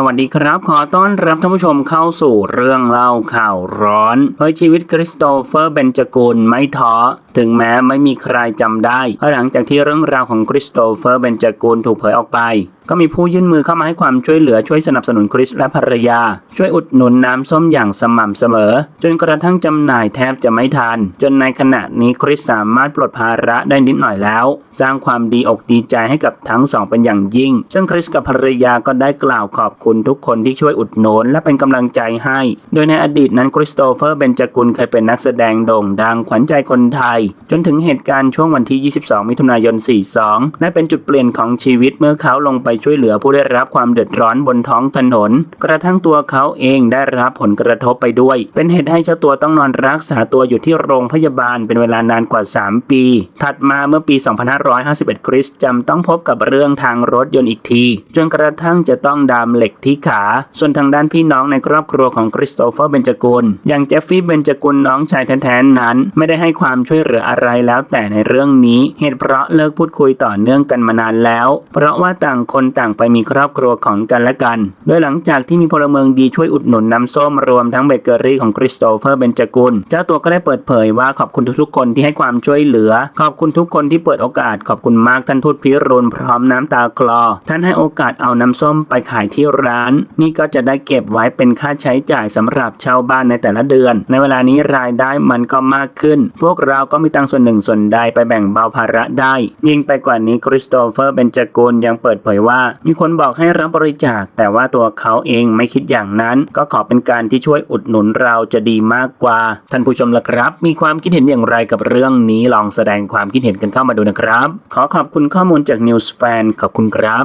สวัสดีครับ ขอต้อนรับท่านผู้ชมเข้าสู่เรื่องเล่าข่าวร้อนเผยชีวิตคริสโตเฟอร์เบนจกูลไม่ท้อถึงแม้ไม่มีใครจำได้ หลังจากที่เรื่องราวของคริสโตเฟอร์เบนจกูลถูกเผยออกไป ก็มีผู้ยื่นมือเข้ามาให้ความช่วยเหลือช่วยสนับสนุนคริสและภรรยา ช่วยอุดหนุนน้ำส้มอย่างสม่ำเสมอ จนกระทั่งจำหน่ายแทบจะไม่ทัน จนในขณะนี้คริสสามารถปลดภาระได้นิดหน่อยแล้ว สร้างความดีอกดีใจให้กับทั้งสองเป็นอย่างยิ่ง ซึ่งคริสกับภรรยาก็ได้กล่าวขอบคุณทุกคนที่ช่วยอุดหนุนและเป็นกำลังใจให้ โดยในอดีตนั้นคริสโตเฟอร์เบนจกุลเคยเป็นนักแสดงโด่งดังขวัญใจคนไทย จนถึงเหตุการณ์ช่วงวันที่ 22 มิถุนายน 42 และเป็นจุดเปลี่ยนของชีวิตเมื่อเขาลงไปช่วยเหลือผู้ได้รับความเดือดร้อนบนท้องถนน กระทั่งตัวเขาเองได้รับผลกระทบไปด้วย เป็นเหตุให้เจ้าตัวต้องนอนรักษาตัวอยู่ที่โรงพยาบาลเป็นเวลานานกว่า 3 ปี ถัดมาเมื่อปี 2551 คริสจำต้องพบกับเรื่องทางรถยนต์อีกที จนกระทั่งจะต้องดามเหล็กที่ขา ส่วนทางด้านพี่น้องในครอบครัวของคริสโตเฟอร์เบนจกุลอย่างเจฟฟี่เบนจกุลน้องชายแท้ๆนั้น ไม่ได้ให้ความช่วยเหลืออะไรแล้วแต่ในเรื่องนี้ เหตุเพราะเลิกพูดคุยต่อเนื่องกันมานานแล้ว เพราะว่าต่างคนต่างไปมีครอบครัวของกันและกัน โดยหลังจากที่มีพลเมืองดีช่วยอุดหนุนน้ำส้มรวมทั้งเบเกอรี่ของคริสโตเฟอร์เบนจกุล เจ้าตัวก็ได้เปิดเผยว่าขอบคุณทุกๆคนที่ให้ความช่วยเหลือ ขอบคุณทุกคนที่เปิดโอกาสขอบคุณมากท่านทูตพิรุณพร้อมน้ำตาคลอ ท่านให้โอกาสเอาน้ำส้มไปขายที่ร้าน นี่ก็จะได้เก็บไว้เป็นค่าใช้จ่ายสำหรับชาวบ้านในแต่ละเดือน ในเวลานี้รายได้มันก็มากขึ้น พวกเราก็มีตังส่วนหนึ่งส่วนใดไปแบ่งเบาภาระได้ ยิ่งไปกว่านี้คริสโตเฟอร์เบนจกุลยังเปิดเผยว่าว่ามีคนบอกให้รับบริจาค แต่ว่าตัวเขาเองไม่คิดอย่างนั้น ก็ขอเป็นการที่ช่วยอุดหนุนเราจะดีมากกว่า ท่านผู้ชมละครับ มีความคิดเห็นอย่างไรกับเรื่องนี้ลองแสดงความคิดเห็นกันเข้ามาดูนะครับ ขอขอบคุณข้อมูลจาก News Fan ขอบคุณครับ